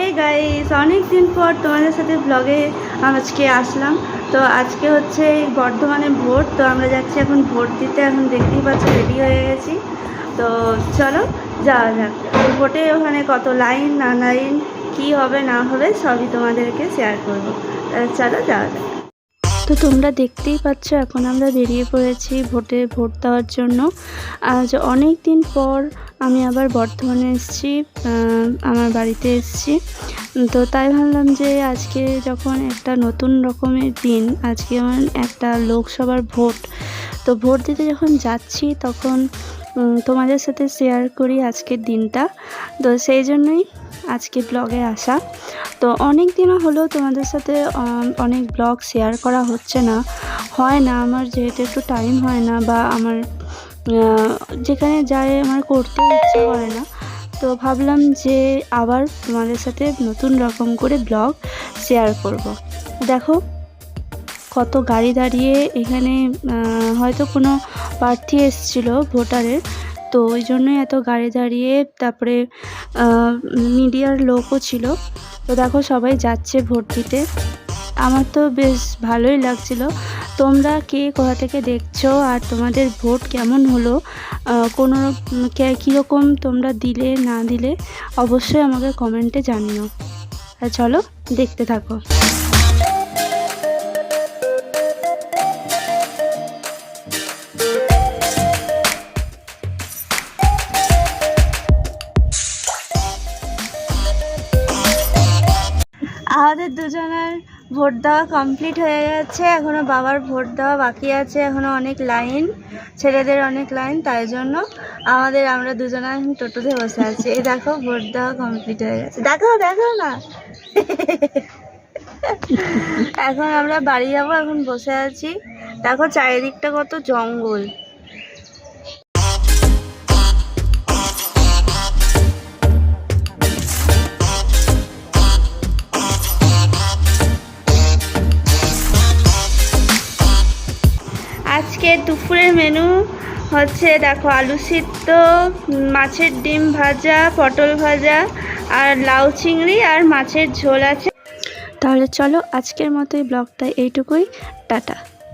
এই গাইস অনেক দিন পর তোমাদের সাথে ব্লগে আজকে আসলাম। তো আজকে হচ্ছে বর্ধমানে ভোট, তো আমরা যাচ্ছি এখন ভোট দিতে। এখন দেখতেই পাচ্ছ রেডি হয়ে গেছি। তো চলো, যাওয়া যাক। ভোটে ওখানে কত লাইন না লাইন কী হবে, না হবে, সবই তোমাদেরকে শেয়ার করব। চলো যাওয়া যাক। তো তোমরা দেখতেই পাচ্ছ, এখন আমরা বেরিয়ে পড়েছি ভোটে ভোট দেওয়ার জন্য। আজ অনেক দিন পর আমি আবার বর্ধমানে এসেছি আমার বাড়িতে এসেছি। তো তাই ভাবলাম যে আজকে যখন একটা নতুন রকমের দিন, আজকে আমার একটা লোকসভার ভোট, তো ভোট দিতে যখন যাচ্ছি তখন তোমাদের সাথে শেয়ার করি আজকের দিনটা। তো সেই জন্যই আজকে ব্লগে আসা। তো অনেক দিনও হলো তোমাদের সাথে অনেক ব্লগ শেয়ার করা হচ্ছে না হয় না, আমার যেহেতু একটু টাইম হয় না বা আমার যেখানে যায় আমার করতে ইচ্ছে করে না তো ভাবলাম যে আবার তোমাদের সাথে নতুন রকম করে ব্লগ শেয়ার করব। দেখো, কত গাড়ি দাঁড়িয়ে এখানে হয়তো কোনো প্রার্থী এসেছিল ভোটারের তো ওই জন্যই এত গাড়ি দাঁড়িয়ে তারপরে মিডিয়ার লোকও ছিল। তো দেখো সবাই যাচ্ছে ভোট দিতে আমার তো বেশ ভালোই লাগছিল। তোমরা কে কোথা থেকে দেখছ আর তোমাদের ভোট কেমন হলো? কোনো কীরকম তোমরা দিলে, না দিলে অবশ্যই আমাকে কমেন্টে জানিও। আর চলো দেখতে থাকো। আমাদের দুজনের ভোট দেওয়া কমপ্লিট হয়ে গেছে। এখনও বাবার ভোট দেওয়া বাকি আছে। এখনও অনেক লাইন, ছেলেদের অনেক লাইন, তাই জন্য আমাদের, আমরা দুজনে এখন টোটোতে বসে আছি। এই দেখো, ভোট দেওয়া কমপ্লিট হয়ে গেছে। দেখো দেখো না। এখন আমরা বাড়ি যাব, এখন বসে আছি। দেখো, চারিদিকটা কত জঙ্গল। আজকে দুপুরের মেনু হচ্ছে দেখো আলু সিদ্ধ, মাছের ডিম ভাজা, পটল ভাজা, আর লাউ চিংড়ি আর মাছের ঝোল আছে। তাহলে চলো আজকের মতো এই ব্লগটা এইটুকুই, টাটা।